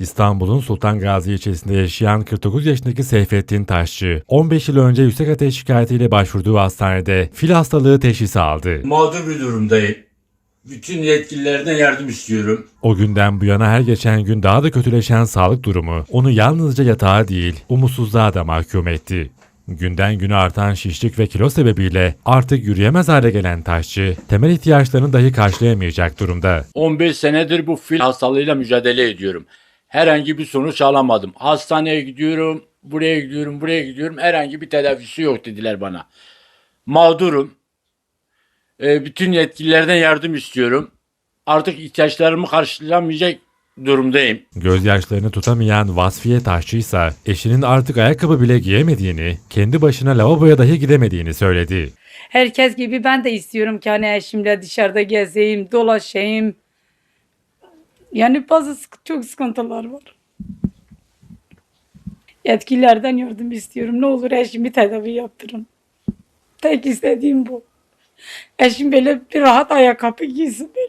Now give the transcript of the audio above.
İstanbul'un Sultan Gazi ilçesinde yaşayan 49 yaşındaki Seyfettin Taşçı, 15 yıl önce yüksek ateş şikayetiyle başvurduğu hastanede fil hastalığı teşhisi aldı. Mağdur bir durumdayım. Bütün yetkililerden yardım istiyorum. O günden bu yana her geçen gün daha da kötüleşen sağlık durumu onu yalnızca yatağa değil, umutsuzluğa da mahkum etti. Günden güne artan şişlik ve kilo sebebiyle artık yürüyemez hale gelen Taşçı, temel ihtiyaçlarını dahi karşılayamayacak durumda. 15 senedir bu fil hastalığıyla mücadele ediyorum. Herhangi bir sonuç alamadım. Hastaneye gidiyorum, buraya gidiyorum, buraya gidiyorum. Herhangi bir tedavisi yok dediler bana. Mağdurum. Ee, bütün yetkililerden yardım istiyorum. Artık ihtiyaçlarımı karşılamayacak durumdayım. Gözyaşlarını tutamayan Vasfiye Taşçı ise eşinin artık ayakkabı bile giyemediğini, kendi başına lavaboya dahi gidemediğini söyledi. Herkes gibi ben de istiyorum ki hani eşimle dışarıda gezeyim, dolaşayım. Yani bazı sık- çok sıkıntılar var. Yetkililerden yardım istiyorum. Ne olur eşimi tedavi yaptırın. Tek istediğim bu. Eşim böyle bir rahat ayakkabı giysin böyle.